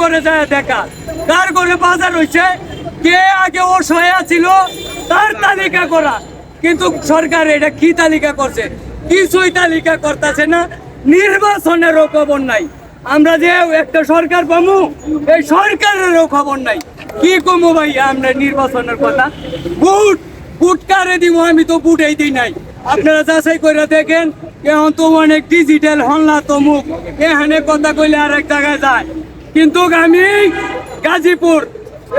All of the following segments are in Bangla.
ঘরে যায় দেখা। কার ঘরে বাজার হইছে, কে আগে অসহায় ছিল তার তালিকা করা। কিন্তু সরকার এটা কি তালিকা করছে? কিছুই তালিকা করতেছে না, নির্বাচনেরও খবর নাই। আমরা যে একটা সরকার পাবো এই সরকারেরও খবর নাই। কি কমো ভাই, আমরা নির্বাচনের কথা? বুট বুট কারে দিব আমি তো বুটেই দিই নাই। আপনারা যাচাই করে দেখেন, এখন তো অনেক ডিজিটাল হল্লা তমুক এখানে কথা কইলে আরেক জায়গায় যায়। কিন্তু আমি গাজীপুর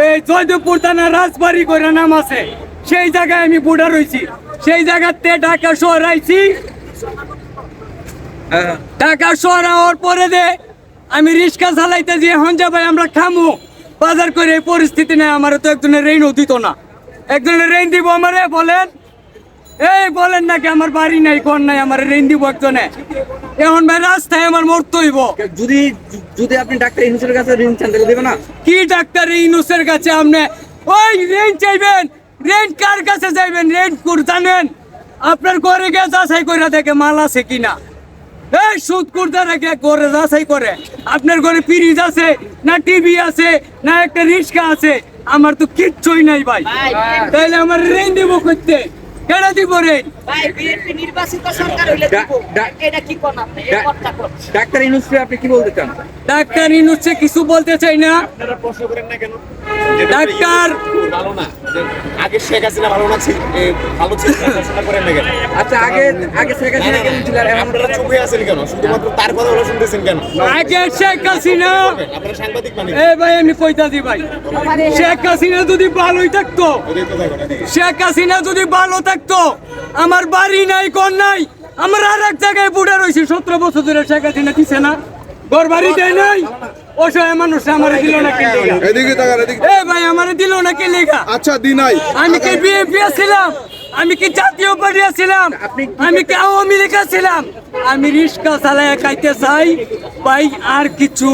এই জয়দেবপুর থানা রাজবাড়ি করে নাম আছে সেই জায়গায় আমি বুড়া রয়েছি। সেই জায়গাতে ঢাকা শহর আইছি। ঢাকা শহর হওয়ার পরে দে আমি রিক্সা চালাইতে যে হঞ্জা ভাই আমরা খামু বাজার করে এই পরিস্থিতি নেই আমার তো একজনের রেইনও দিত না। একজনের রেইন দিব আমারে বলেন। এই বলেন নাকি আমার বাড়ি নাই কোন নাই আমার রেইন দিব একজনে এখন ভাই রাস্তায় আমার মরতে হইব। যদি যদি আপনি ডাক্তার ইনসুরের কাছে ঋণ চান তাহলে দেবে না? কি ডাক্তার ইনুসের কাছে আপনি? ওই রেন চাইবেন? রেন কার কাছে যাইবেন রেন কুর জানেন? আপনার ঘরে গিয়ে যাচাই করে দেখে মাল আছে কিনা। এই সুদ কুর্তা রেখে ঘরে যাচাই করে। আপনার ঘরে ফ্রিজ আছে না টিভি আছে না একটা রিক্সা আছে। আমার তো কিচ্ছুই নাই ভাই। তাহলে আমার রেন দিব করতে কেন দিব রে? ভাই বিএনপি নির্বাচিত সরকার হইলে দিব। এটা কি কোন আপনি? এই কথা ডাক্তার ইনসুরে আপনি কি বলতে চান? ডাক্তার ইনুসে কিছু বলতে চাই না। প্রশ্ন করেন না কেন? ডাক্তার ভালো না আগে শেখ হাসিনা ভালো না ছিল ভালো ছিল করেন না কেন? আচ্ছা আগে আগে শেখ হাসিনা কেমন ছিল আপনারা চুপ হয়ে আছেন কেন? শুধুমাত্র তার কথা হলো শুনতেছেন কেন? আগে শেখ হাসিনা আপনারা সাংবাদিক মানে এ ভাই আমি কইতা ভাই। শেখ হাসিনা যদি ভালোই থাকতো শেখ হাসিনা যদি ভালো থাকতো আমার বাড়ি নাই কোন নাই আমার আর এক জায়গায় বুড়ে রয়েছে। সতেরো বছর ধরে শেখ হাসিনা দিছে না। ঘর বাড়ি দেয় নাই? অসহায় মানুষ আমার দিল না কে লেগা? এদিকে তাকার এদিকে। এ ভাই আমার দিল না কে লেগা? আচ্ছা দিনাই আমি কি বিএনপি ছিলাম? আমি কি জাতীয় পার্টি ছিলাম? আমি কি আওয়ামী লীগ ছিলাম? আমি রিস্কা চালায় খাইতে চাই ভাই আর কিছু